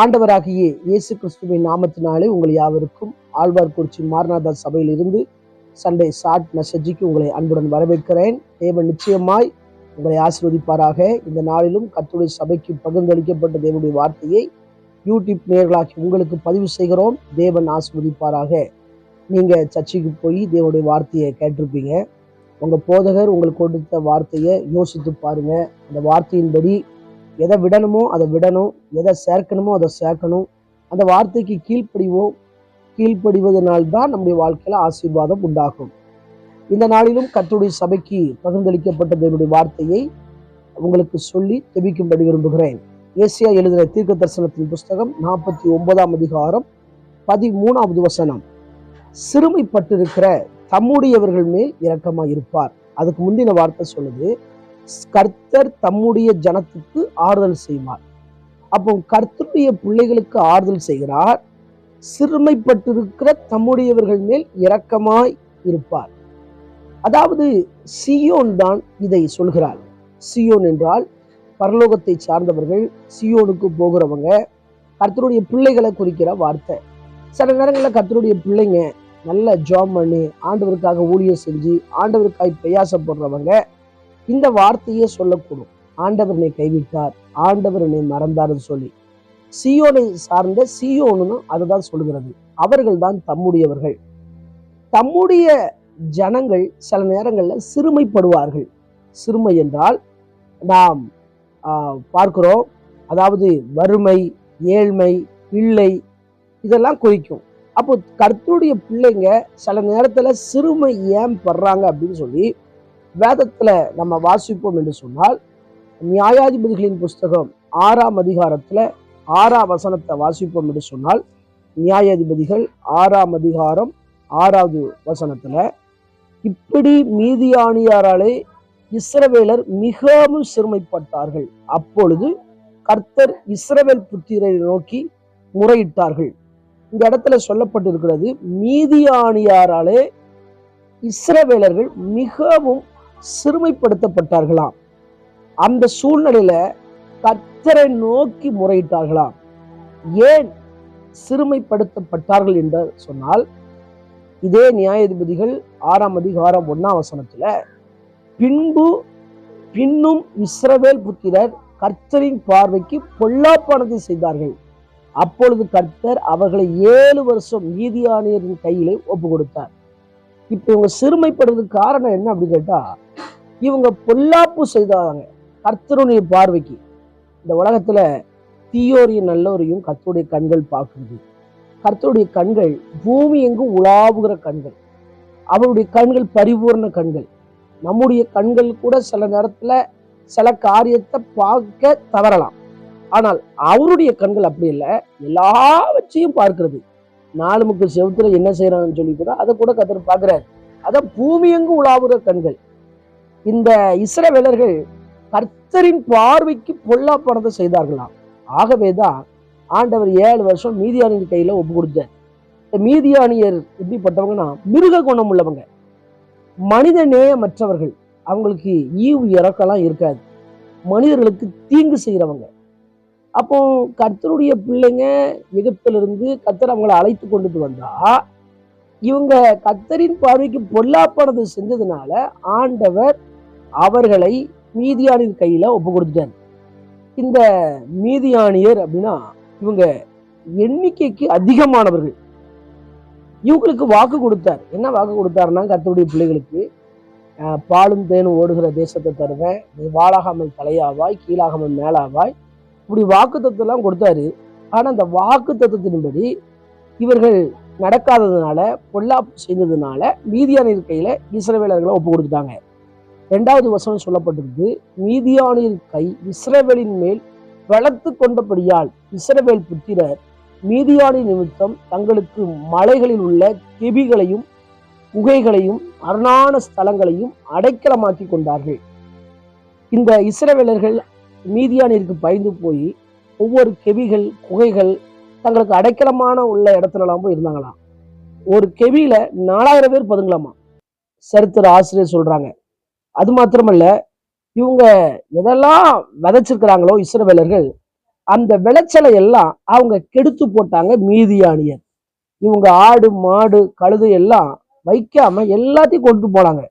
ஆண்டவராகிய இயேசு கிறிஸ்துவின் நாமத்தினாலே உங்கள் யாவருக்கும் ஆழ்வார்குறிச்சி மாரநாதா சபையிலிருந்து சண்டே ஷார்ட் மெசேஜுக்கு உங்களை அன்புடன் வரவேற்கிறேன். தேவன் நிச்சயமாய் உங்களை ஆசீர்வதிப்பாராக. இந்த நாளிலும் கத்துடைய சபைக்கு பகிர்ந்தளிக்கப்பட்ட தேவனுடைய வார்த்தையை யூடியூப் நேர்களாகி உங்களுக்கு பதிவு செய்கிறோம். தேவன் ஆசிர்வதிப்பாராக. நீங்க சர்ச்சைக்கு போய் தேவனுடைய வார்த்தையை கேட்டிருப்பீங்க. உங்க போதகர் உங்களுக்கு கொடுத்த வார்த்தையை யோசித்து பாருங்க. அந்த வார்த்தையின்படி எதை விடணுமோ அதை விடணும் எதை சேர்க்கணுமோ அதை சேர்க்கணும். அந்த வார்த்தைக்கு கீழ்ப்படிவோம். கீழ்ப்படிவதனால்தான் நம்முடைய வாழ்க்கையில் ஆசீர்வாதம் உண்டாகும். இந்த நாளிலும் கத்துடைய சபைக்கு பகிர்ந்தளிக்கப்பட்ட தேவனுடைய வார்த்தையை உங்களுக்கு சொல்லி தெபிக்கும்படி விரும்புகிறேன். ஏசியா எழுதின தீர்க்க தரிசனத்தின் புஸ்தகம் நாற்பத்தி ஒன்பதாம் அதிகாரம் பதிமூணாவது வசனம். சிறுமைப்பட்டிருக்கிற தம்முடையவர்கள் மேல் இரக்கமாக இருப்பார் அதுக்கு முந்தின வார்த்தை சொல்லுது கர்த்தர் தம்முடைய ஜனத்துக்கு ஆறுதல் செய்வார். அப்போ கர்த்தருடைய பிள்ளைகளுக்கு ஆறுதல் செய்கிறார். சிறுமைப்பட்டிருக்கிற தம்முடையவர்கள் மேல் இரக்கமாய் இருப்பார். அதாவது சியோன் தான் இதை சொல்கிறார். சியோன் என்றால் பரலோகத்தை சார்ந்தவர்கள் சியோனுக்கு போகிறவங்க கர்த்தருடைய பிள்ளைகளை குறிக்கிற வார்த்தை. சில நேரங்களில் கர்த்தருடைய பிள்ளைங்க நல்ல ஜாப் பண்ணி ஆண்டவருக்காக ஊழியம் செஞ்சு ஆண்டவருக்காய் பிரயாசப்படுறவங்க இந்த வார்த்தையே சொல்லக்கூடும். ஆண்டவர் என்னை கைவிட்டார். ஆண்டவர் என்னை மறந்தார்னு சொல்லி. சியோனை சார்ந்த சியோன்னு அதுதான் சொல்கிறது. அவர்கள் தான் தம்முடையவர்கள். தம்முடைய ஜனங்கள் சில நேரங்களில் சிறுமைப்படுவார்கள். சிறுமை என்றால் நாம் பார்க்கிறோம். அதாவது வறுமை ஏழ்மை பிள்ளை இதெல்லாம் குறிக்கும். அப்போ கர்த்தருடைய பிள்ளைங்க சில நேரத்தில் சிறுமை ஏன் படுறாங்க அப்படின்னு சொல்லி வேதத்தில் நம்ம வாசிப்போம் என்று சொன்னால் நியாயாதிபதிகளின் புஸ்தகம் ஆறாம் அதிகாரத்தில் ஆறாம் வசனத்தை வாசிப்போம் என்று சொன்னால் நியாயாதிபதிகள் ஆறாம் அதிகாரம் ஆறாவது வசனத்தில் இப்படி மீதியானியாராலே இஸ்ரவேலர் மிகவும் சிறுமைப்பட்டார்கள். அப்பொழுது கர்த்தர் இஸ்ரவேல் புத்திரரை நோக்கி முறையிட்டார்கள். இந்த இடத்துல சொல்லப்பட்டிருக்கிறது மீதியானியாராலே இஸ்ரவேலர்கள் மிகவும் சிறுமைப்படுத்தப்பட்டார்களாம். அந்த சூழ்நிலையில கர்த்தரை நோக்கி முறையிட்டார்களாம். ஏன் சிறுமைப்படுத்தப்பட்டார்கள் என்று சொன்னால் இதே நியாயாதிபதிகள் ஆறாம் அதிகாரம் ஒன்னாம் வசனத்துல பின்பு பின்னும் இஸ்ரவேல் புத்திரர் கர்த்தரின் பார்வைக்கு பொல்லாப்பானதை செய்தார்கள். அப்பொழுது கர்த்தர் அவர்களை ஏழு வருஷம் நீதியானியரின் கையிலே ஒப்பு கொடுத்தார் இப்ப இவங்க சிறுமைப்படுறதுக்கு காரணம் என்ன அப்படின்னு கேட்டா இவங்க பொல்லாப்பு செய்தாங்க கர்த்தருடைய பார்வைக்கு. இந்த உலகத்துல தீயோரையும் நல்லோரையும் கர்த்தருடைய கண்கள் பார்க்குது. கர்த்தருடைய கண்கள் பூமி எங்கும் உலாவுகிற கண்கள். அவருடைய கண்கள் பரிபூர்ண கண்கள். நம்முடைய கண்கள் கூட சில நேரத்துல சில காரியத்தை பார்க்க தவறலாம். ஆனால் அவருடைய கண்கள் அப்படி இல்லை. எல்லாவற்றையும் பார்க்கிறது. நாலு முக்கு செவத்துல என்ன செய்யறான்னு சொல்லி கூட அதை கூட கத்தர் பார்க்கிறார். அதான் பூமி எங்கும் உலாவுகிற கண்கள். இந்த இஸ்ரவேலர்கள் கர்த்தரின் பார்வைக்கு பொல்லாப்பனத்தை செய்தார்களாம். ஆகவேதான் ஆண்டவர் ஏழு வருஷம் மீதியானியின் கையில ஒப்பு கொடுத்தார். இந்த மீதியானியர் எப்படிப்பட்டவங்கன்னா மிருக குணம் உள்ளவங்க. மனித நேயமற்றவர்கள் அவங்களுக்கு ஈவு இறக்கலாம் இருக்காது. மனிதர்களுக்கு தீங்கு செய்கிறவங்க அப்போ கர்த்தருடைய பிள்ளைங்க எகிப்திலிருந்து கர்த்தர் அவங்களை அழைத்து கொண்டுட்டு வந்தா இவங்க கர்த்தரின் பார்வைக்கு பொல்லாப்பானது செஞ்சதுனால ஆண்டவர் அவர்களை மீதியானின் கையில் ஒப்பு கொடுத்துட்டார் இந்த மீதியானியர் அப்படின்னா இவங்க எண்ணிக்கைக்கு அதிகமானவர்கள். இவங்களுக்கு வாக்கு கொடுத்தார். என்ன வாக்கு கொடுத்தாருன்னா கர்த்தருடைய பிள்ளைகளுக்கு பாலும் தேனும் ஓடுகிற தேசத்தை தருவேன். நீ வாழாகாமல் தலையாவாய் கீழாகாமல் மேலாவாய். இப்படி வாக்கு தத்துவம் கொடுத்தாரு. ஆனால் அந்த வாக்கு தத்துவத்தின்படி இவர்கள் நடக்காததுனால பொல்லாப்பு செய்ததுனால மீதியானியர் இருக்கையில் இஸ்ரவேலர்களை ஒப்பு கொடுத்துட்டாங்க ரெண்டாவது வசனம் சொல்லப்பட்டிருக்கு மீதியானியர் கை இஸ்ரவேலின் மேல் வளர்த்து கொண்டபடியால் இஸ்ரவேல் புத்திரர் மீதியானி நிமித்தம் தங்களுக்கு மலைகளில் உள்ள கிபிகளையும் குகைகளையும் அரணான ஸ்தலங்களையும் அடைக்கலமாக்கி கொண்டார்கள். இந்த இஸ்ரவேலர்கள் மீதியானிற்கு பயந்து போய் ஒவ்வொரு கெவிகள் குகைகள் தங்களுக்கு அடைக்கலமான உள்ள இடத்துலலாம் போய் இருந்தாங்களாம். ஒரு கெவியில நாலாயிரம் பேர் பதுங்கலாமா சரித்திர ஆசிரியர் சொல்றாங்க. அது மாத்திரமல்ல இவங்க எதெல்லாம் விதைச்சிருக்கிறாங்களோ இஸ்ரவேலர்கள் அந்த விளைச்சலை எல்லாம் அவங்க கெடுத்து போட்டாங்க மீதியானியர். இவங்க ஆடு மாடு கழுது எல்லாம் வைக்காம எல்லாத்தையும் கொண்டு போனாங்க.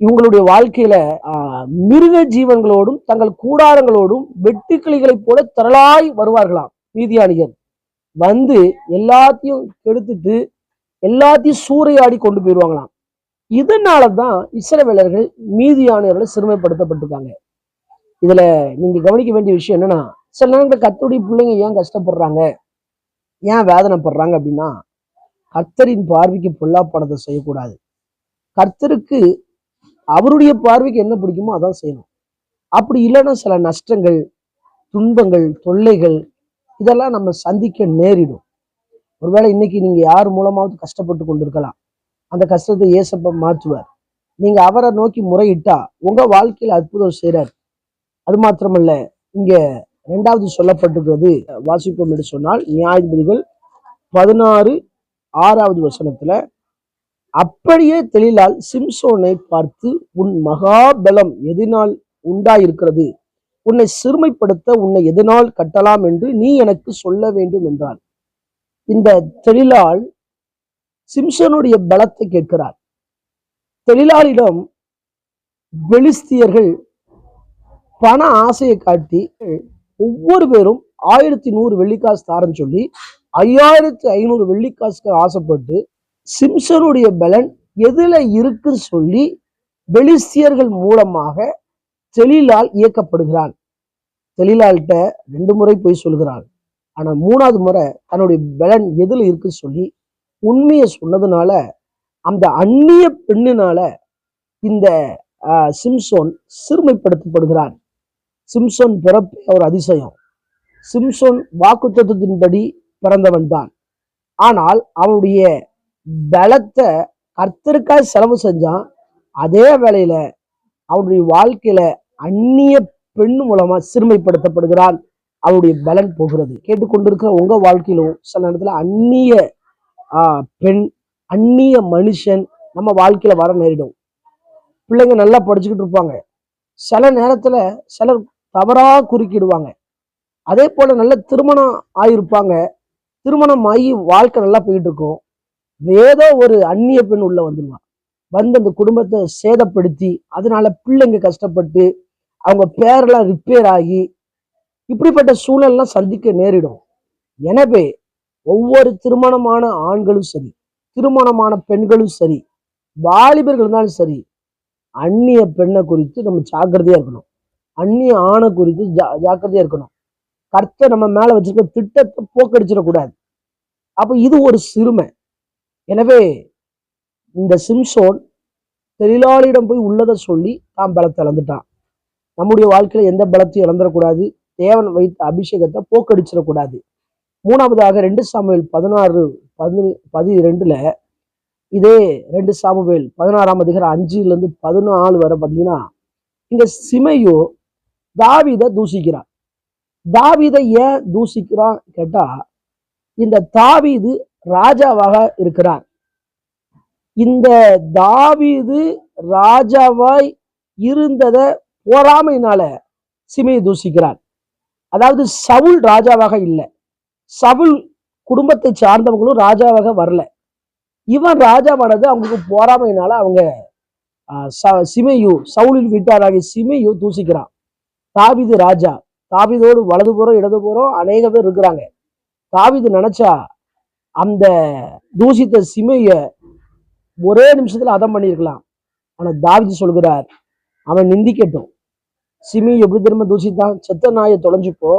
இவங்களுடைய வாழ்க்கையில ஆஹ், மிருக ஜீவன்களோடும் தங்கள் கூடாரங்களோடும் வெட்டுக்கிளிகளைப் போல திரளாய் வருவார்களாம் மீதியானியர். வந்து எல்லாத்தையும் கெடுத்துட்டு எல்லாத்தையும் சூறையாடி கொண்டு போயிடுவாங்களாம் இதனால தான் இஸ்ரவேலர்கள் மீதியானியர்கள் சிறுமைப்படுத்தப்பட்டிருக்காங்க. இதுல நீங்க கவனிக்க வேண்டிய விஷயம் என்னன்னா சில நேரங்களில் கத்தருடைய பிள்ளைங்க ஏன் கஷ்டப்படுறாங்க? ஏன் வேதனைப்படுறாங்க அப்படின்னா கர்த்தரின் பார்வைக்கு பொல்லாப்படத்தை செய்யக்கூடாது. கர்த்தருக்கு அவருடைய பார்வைக்கு என்ன பிடிக்குமோ அதான் செய்யணும். அப்படி இல்லைன்னா சில நஷ்டங்கள் துன்பங்கள் தொல்லைகள் இதெல்லாம் நம்ம சந்திக்க நேரிடும். ஒருவேளை இன்னைக்கு நீங்க யார் மூலமாவது கஷ்டப்பட்டு கொண்டிருக்கலாம். அந்த கஷ்டத்தை ஏசப்ப மாற்றுவார். நீங்க அவரை நோக்கி முறையிட்டா உங்க வாழ்க்கையில் அற்புதம் செய்றார். அது மாத்திரமல்ல இங்க ரெண்டாவது சொல்லப்பட்டிருக்கிறது வாசிப்போம் என்று சொன்னால் நியாயாதிபதிகள் பதினாறு ஆறாவது வசனத்துல அப்படியே தெளிலால் சிம்சோனை பார்த்து உன் மகாபலம் எதினால் உண்டாயிருக்கிறது? உன்னை சிறுமைப்படுத்த உன்னை எதனால் கட்டலாம் என்று நீ எனக்கு சொல்ல வேண்டும் என்றான். இந்த தெளிலால் சிம்சனுடைய பலத்தை கேட்கிறார். தொழிலாளிடம் பெலிஸ்தியர்கள் பண ஆசையை காட்டி ஒவ்வொரு பேரும் ஆயிரத்தி நூறு வெள்ளிக்காசு தாரன்னு சொல்லி ஐயாயிரத்தி ஐநூறு வெள்ளிக்காசுக்கு ஆசைப்பட்டு சிம்சனுடைய பலன் எதுல இருக்குன்னு சொல்லி பெலிஸ்தியர்கள் மூலமாக தெளிலால் இயக்கப்படுகிறான் தெளிலால்கிட்ட ரெண்டு முறை போய் சொல்கிறான் ஆனா மூணாவது முறை தன்னுடைய பலன் எதுல இருக்குன்னு சொல்லி உண்மையை சொன்னதுனால அந்த அந்நிய பெண்ணினால இந்த சிம்சோன் சிறுமைப்படுத்தப்படுகிறான். சிம்சோன் பிறப்பே ஒரு அதிசயம். சிம்சோன் வாக்குத்தத்தின்படி பிறந்தவன் தான். ஆனால் அவனுடைய பலத்தை கர்த்தருக்காக செலவு செஞ்சான். அதே வேளையில அவனுடைய வாழ்க்கையில அந்நிய பெண் மூலமா சிறுமைப்படுத்தப்படுகிறான். அவனுடைய பலன் போகிறது. கேட்டுக்கொண்டிருக்கிற உங்க வாழ்க்கையிலும் சில நேரத்துல அந்நிய பெண் அந்நிய மனுஷன் நம்ம வாழ்க்கையில வர நேரிடும். பிள்ளைங்க நல்லா படிச்சுக்கிட்டு இருப்பாங்க. சில நேரத்துல சிலர் தவறா குறுக்கிடுவாங்க. அதே போல நல்ல திருமணம் ஆகியிருப்பாங்க திருமணம் ஆகி வாழ்க்கை நல்லா போயிட்டு இருக்கும் ஏதோ ஒரு அந்நிய பெண் உள்ள வந்துடுவான் வந்து அந்த குடும்பத்தை சேதப்படுத்தி அதனால பிள்ளைங்க கஷ்டப்பட்டு அவங்க பேரெல்லாம் ரிப்பேர் ஆகி இப்படிப்பட்ட சூழல்லாம் சந்திக்க நேரிடும். எனவே ஒவ்வொரு திருமணமான ஆண்களும் சரி திருமணமான பெண்களும் சரி வாலிபர்கள் இருந்தாலும் சரி அந்நிய பெண்ணை குறித்து நம்ம ஜாக்கிரதையா இருக்கணும். அந்நிய ஆணை குறித்து ஜா ஜாக்கிரதையா இருக்கணும். கர்த்த நம்ம மேல வச்சிருக்க திட்டத்தை போக்கடிச்சிடக்கூடாது அப்ப இது ஒரு சிறுமை. எனவே இந்த சிம்சோன் தொழிலாளியிடம் போய் உள்ளதை சொல்லி தான் பலத்தை இழந்துட்டான். நம்முடைய வாழ்க்கையில எந்த பலத்தையும் இழந்துடக்கூடாது தேவன் வைத்த அபிஷேகத்தை போக்கடிச்சிடக்கூடாது மூணாவதாக ரெண்டு சாமுவேல் பதினாறு பதி பதிரெண்டுல இதே ரெண்டு சாமுவேல் பதினாறாம் அதிகாரம் அஞ்சுல இருந்து பதினாலு வரை பார்த்தீங்கன்னா இங்க சிமையோ தாவீதை தூசிக்கிறான் தாவீதை ஏன் தூசிக்கிறான் கேட்டா இந்த தாவீது ராஜாவாக இருக்கிறார். இந்த தாவீது ராஜாவாய் இருந்ததை போராமையினால சிமையை தூசிக்கிறார். அதாவது சவுல் ராஜாவாக இல்லை. சவுல் குடும்பத்தை சார்ந்தவங்களும் ராஜாவாக வரல. இவன் ராஜாவானது அவங்களுக்கு போராமையினால அவங்க சிமையு சவுலின் வீட்டாராகிய சிமையு தூசிக்கிறான். தாவிது ராஜா தாவிதோடு வலது போறோம் இடது போறோம் அநேக பேர் இருக்கிறாங்க. தாவிது நினைச்சா அந்த தூசித்த சிமைய ஒரே நிமிஷத்துல அதம் பண்ணியிருக்கலாம். ஆனா தாவிது சொல்கிறார் அவன் நிந்திக்கட்டும். சிமி எப்படி திரும்ப தூசித்தான்? செத்த நாயை தொலைஞ்சுப்போ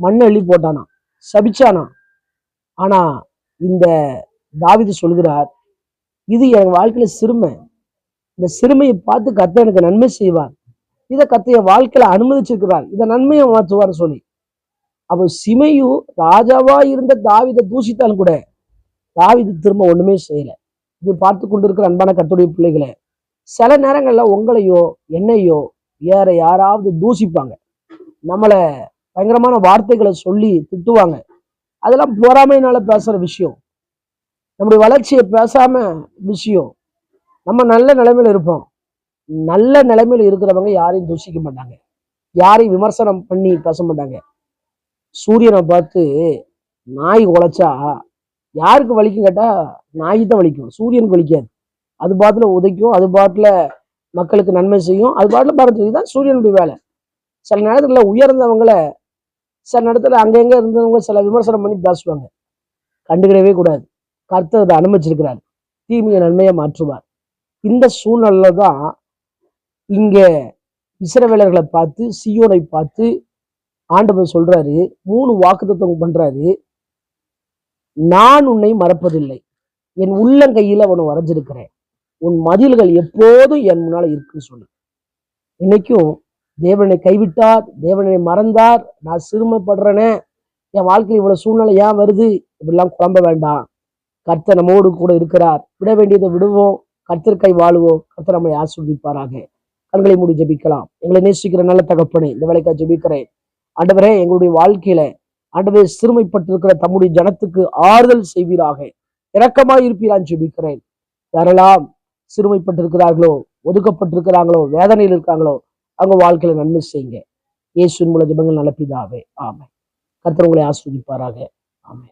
மண்ணை எள்ளி போட்டானா சபிச்சானா? ஆனா இந்த தாவிது சொல்கிறார் இது என் வாழ்க்கையில சிறுமை. இந்த சிறுமையை பார்த்து கத்த எனக்கு நன்மை செய்வார். இதை கத்தைய வாழ்க்கையில அனுமதிச்சிருக்கிறார். இதை நன்மையை மாற்றுவார் சொல்லி. அப்போ சிமையு ராஜாவா இருந்த தாவிதை தூசித்தாலும் கூட தாவிது திரும்ப ஒண்ணுமே செய்யல. இது பார்த்து கொண்டிருக்கிற அன்பான கத்துடைய பிள்ளைகளை சில நேரங்கள்ல உங்களையோ என்னையோ வேற யாராவது தூசிப்பாங்க. நம்மளை பயங்கரமான வார்த்தைகளை சொல்லி திட்டுவாங்க. அதெல்லாம் பொறாமையினால பேசுகிற விஷயம். நம்முடைய வளர்ச்சியை பேசாம விஷயம். நம்ம நல்ல நிலைமையில இருப்போம். நல்ல நிலைமையில இருக்கிறவங்க யாரையும் தூசிக்க மாட்டாங்க. யாரையும் விமர்சனம் பண்ணி பேச மாட்டாங்க. சூரியனை பார்த்து நாய் உழைச்சா யாருக்கு வலிக்கும் கேட்டால் நாய்க்கு தான் வலிக்கும். சூரியனுக்கு வலிக்காது. அது பாட்டில் உதைக்கும் அது பாட்டுல மக்களுக்கு நன்மை செய்யும் அது பாட்டில் பறந்து தான் சூரியனுடைய வேலை. சில நேரத்தில் உயர்ந்தவங்களை சில நேரத்துல அங்கங்கே இருந்தவங்க சில விமர்சனம் பண்ணி பேசுவாங்க. கண்டுக்கிடவே கூடாது. கர்த்தர் அதை அனுமதிச்சிருக்கிறார். தீமையை நன்மையை மாற்றுவார். இந்த சூழ்நிலையில தான் இங்கே இஸ்ரவேலர்களை பார்த்து சியோனை பார்த்து ஆண்டவர் சொல்றாரு மூணு வாக்குத்தத்தம் பண்றாரு. நான் உன்னை மறப்பதில்லை. என் உள்ளங்கையில் அவனை வரைஞ்சிருக்கிறேன். உன் மதில்கள் எப்போதும் என் முன்னால் இருக்குன்னு சொல்லு. இன்னைக்கும் தேவனை கைவிட்டார் தேவனை மறந்தார். நான் சிறுமைப்படுறேனே. என் வாழ்க்கையில் இவ்வளவு சூழ்நிலை ஏன் வருது? இப்படிலாம் குழம்ப வேண்டாம். கர்த்தர் நம்மோடு கூட இருக்கிறார். விட வேண்டியதை விடுவோம். கர்த்தர் கை வாழுவோம். கர்த்தர் நம்மை ஆஸ்வதிப்பாராக கண்களை மூடி ஜெபிக்கலாம். எங்களை நேசிக்கிற நல்ல தகப்பனே இந்த வேலைக்காக ஜெபிக்கிறேன். ஆண்டவரே எங்களுடைய வாழ்க்கையில ஆண்டவரே சிறுமைப்பட்டிருக்கிற தம்முடைய ஜனத்துக்கு ஆறுதல் செய்வீராக. இரக்கமாய் இருப்பீரான் ஜெபிக்கிறேன். யாரெல்லாம் சிறுமைப்பட்டிருக்கிறார்களோ ஒதுக்கப்பட்டிருக்கிறாங்களோ வேதனையில் இருக்காங்களோ அவங்க வாழ்க்கையில நன்மை செய்யுங்க. இயேசுவின் மூல ஜபங்கள் நல்ல பிதாவே ஆமை கர்த்தர் உங்களை ஆஸ்வதிப்பாராக ஆமை